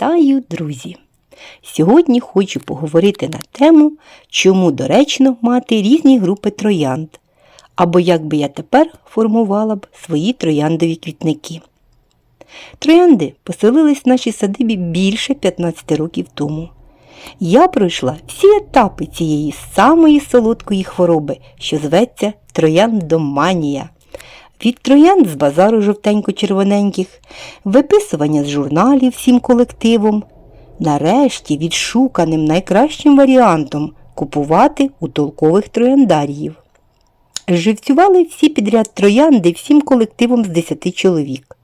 Вітаю, друзі! Сьогодні хочу поговорити на тему, чому доречно мати різні групи троянд, або як би я тепер формувала б свої трояндові квітники. Троянди поселились в нашій садибі більше 15 років тому. Я пройшла всі етапи цієї самої солодкої хвороби, що зветься трояндоманія. Від троянд з базару жовтенько-червоненьких, виписування з журналів всім колективом, нарешті відшуканим найкращим варіантом купувати у толкових трояндаріїв. Живцювали всі підряд троянди всім колективом з 10 чоловік.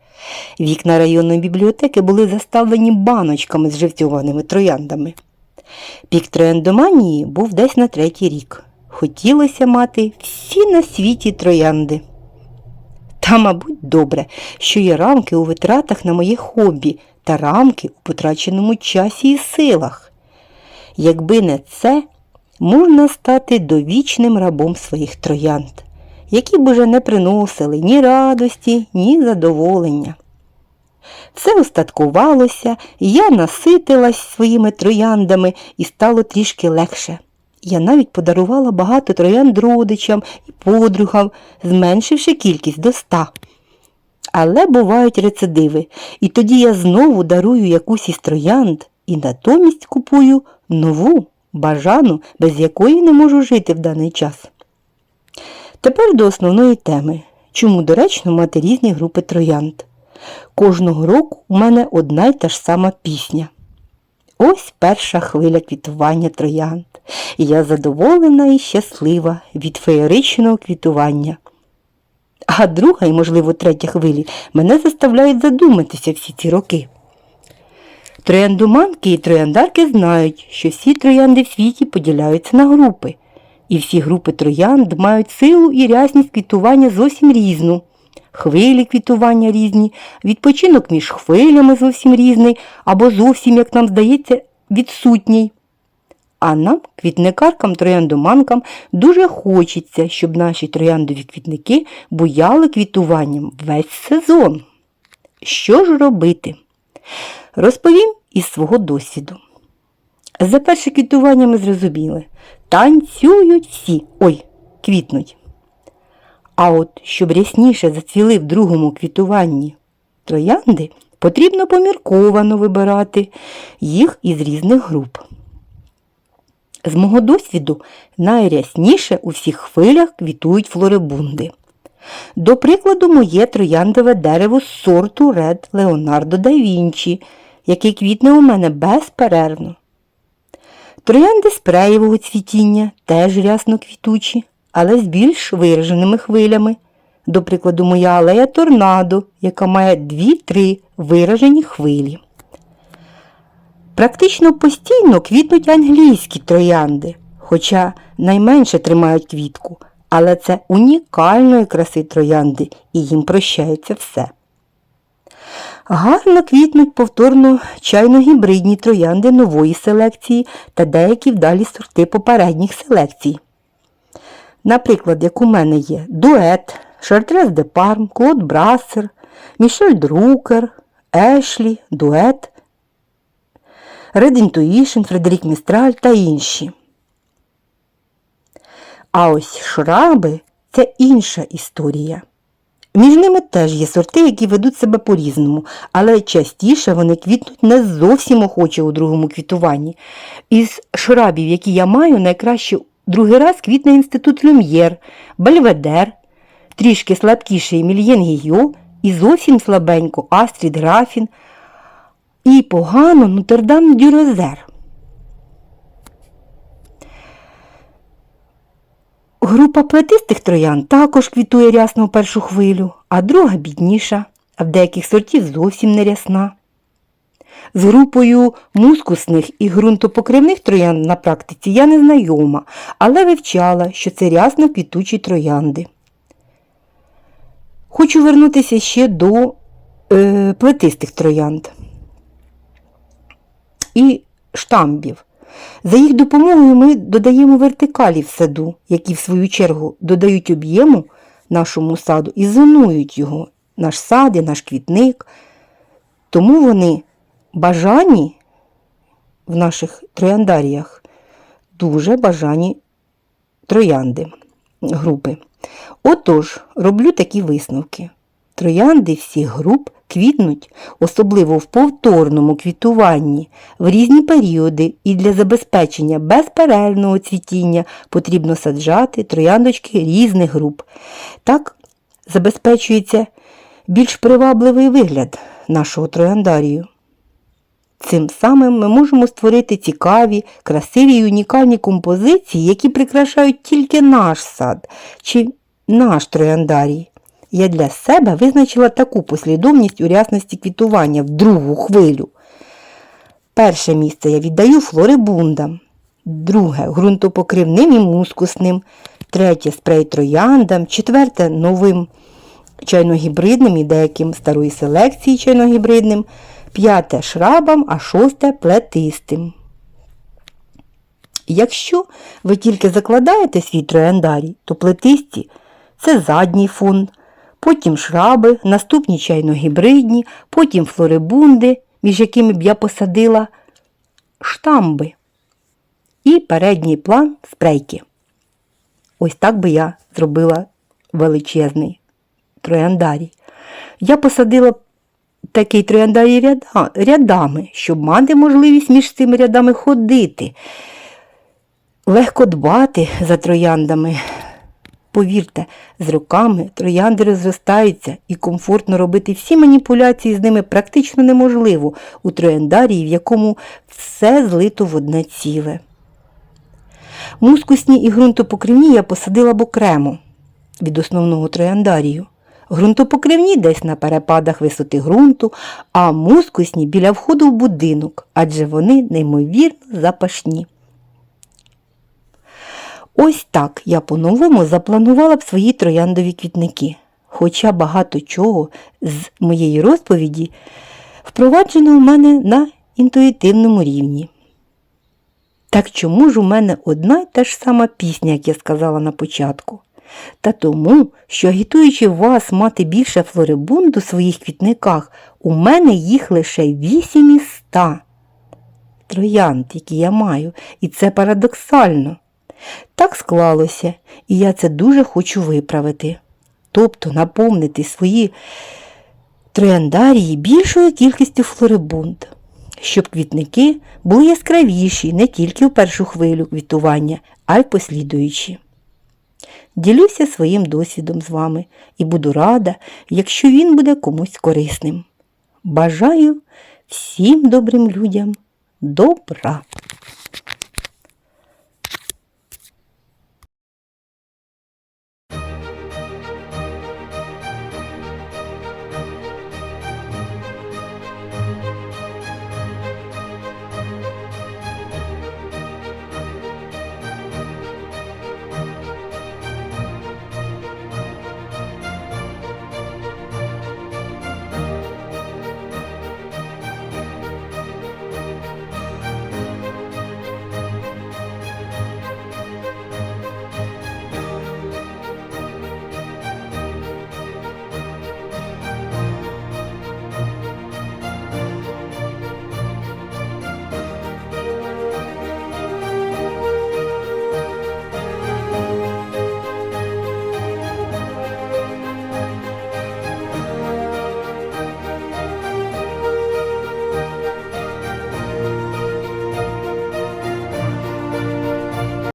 Вікна районної бібліотеки були заставлені баночками з живцюваними трояндами. Пік трояндоманії був десь на третій рік. Хотілося мати всі на світі троянди. Та, мабуть, добре, що є рамки у витратах на моє хобі та рамки у потраченому часі і силах. Якби не це, можна стати довічним рабом своїх троянд, які б уже не приносили ні радості, ні задоволення. Все устаткувалося, я наситилась своїми трояндами і стало трішки легше. Я навіть подарувала багато троянд родичам і подругам, зменшивши кількість до ста. Але бувають рецидиви, і тоді я знову дарую якусь із троянд і натомість купую нову, бажану, без якої не можу жити в даний час. Тепер до основної теми, чому доречно мати різні групи троянд. Кожного року у мене одна й та ж сама пісня. Ось перша хвиля квітування троянд, і я задоволена і щаслива від феєричного квітування. А друга і, можливо, третя хвилі мене заставляють задуматися всі ці роки. Трояндуманки і трояндарки знають, що всі троянди в світі поділяються на групи, і всі групи троянд мають силу і рясність квітування зовсім різну. Хвилі квітування різні, відпочинок між хвилями зовсім різний, або зовсім, як нам здається, відсутній. А нам, квітникаркам, трояндоманкам, дуже хочеться, щоб наші трояндові квітники буяли квітуванням весь сезон. Що ж робити? Розповім із свого досвіду. За перше квітування ми зрозуміли, танцюють всі, ой, квітнуть. А от щоб рясніше зацвіли в другому квітуванні троянди, потрібно помірковано вибирати їх із різних груп. З мого досвіду найрясніше у всіх хвилях квітують флорибунди. До прикладу, моє трояндове дерево з сорту Ред Леонардо да Вінчі, який квітне у мене безперервно. Троянди спреєвого цвітіння теж рясно квітучі, але з більш вираженими хвилями. До прикладу, моя алея торнадо, яка має 2-3 виражені хвилі. Практично постійно квітнуть англійські троянди, хоча найменше тримають квітку, але це унікальної краси троянди і їм прощається все. Гарно квітнуть повторно чайно-гібридні троянди нової селекції та деякі вдалі сорти попередніх селекцій. Наприклад, як у мене є дует, Шартрес де Парм, Клод Брассер, Мішель Друкер, Ешлі, Дует, Red Intuition, Фредерік Містраль та інші. А ось шраби це інша історія. Між ними теж є сорти, які ведуть себе по-різному, але частіше вони квітнуть не зовсім охоче у другому квітуванні. Із шрабів, які я маю, найкраще другий раз квітне інститут Люм'єр, Бельведер, трішки слабкіший Мільєн Гійо і зовсім слабенько Астрід Графін і погано Нутердам Дюрозер. Група плетистих троян також квітує рясно в першу хвилю, а друга бідніша, а в деяких сортів зовсім не рясна. З групою мускусних і ґрунтопокривних троянд на практиці я не знайома, але вивчала, що це рясно квітучі троянди. Хочу вернутися ще до е, плетистих троянд і штамбів. За їх допомогою ми додаємо вертикалі в саду, які в свою чергу додають об'єму нашому саду і зонують його, наш сад і наш квітник. Тому вони бажані в наших трояндаріях дуже бажані троянди групи. Отож, роблю такі висновки. Троянди всіх груп квітнуть, особливо в повторному квітуванні, в різні періоди і для забезпечення безперервного цвітіння потрібно саджати трояндочки різних груп. Так забезпечується більш привабливий вигляд нашого трояндарію. Цим самим ми можемо створити цікаві, красиві і унікальні композиції, які прикрашають тільки наш сад чи наш трояндарій. Я для себе визначила таку послідовність у рясності квітування в другу хвилю. Перше місце я віддаю флорибундам, друге ґрунтопокривним і мускусним, третє спрей трояндам, четверте новим чайногібридним і деяким старої селекції чайногібридним, п'яте шрабам, а шосте плетистим. Якщо ви тільки закладаєте свій трояндарій, то плетисті це задній фон, потім шраби, наступні чайногібридні, потім флорибунди, між якими б я посадила штамби. І передній план спрейки. Ось так би я зробила величезний трояндарій. Я посадила такий трояндарій ряда, рядами, щоб мати можливість між цими рядами ходити, легко дбати за трояндами. Повірте, з роками троянди розростаються і комфортно робити всі маніпуляції з ними практично неможливо у трояндарії, в якому все злито в одне ціле. Мускусні і ґрунтопокривні я посадила б окремо від основного трояндарію. Ґрунтопокривні десь на перепадах висоти ґрунту, а мускусні біля входу в будинок, адже вони неймовірно запашні. Ось так я по-новому запланувала б свої трояндові квітники, хоча багато чого з моєї розповіді впроваджено у мене на інтуїтивному рівні. Так чому ж у мене одна й та ж сама пісня, як я сказала на початку? Та тому, що агітуючи вас мати більше флорибунд у своїх квітниках, у мене їх лише вісім із ста троянд, які я маю, і це парадоксально. Так склалося, і я це дуже хочу виправити. Тобто наповнити свої трояндарії більшою кількістю флорибунд, щоб квітники були яскравіші не тільки в першу хвилю квітування, а й послідуючі. Ділюся своїм досвідом з вами і буду рада, якщо він буде комусь корисним. Бажаю всім добрим людям добра!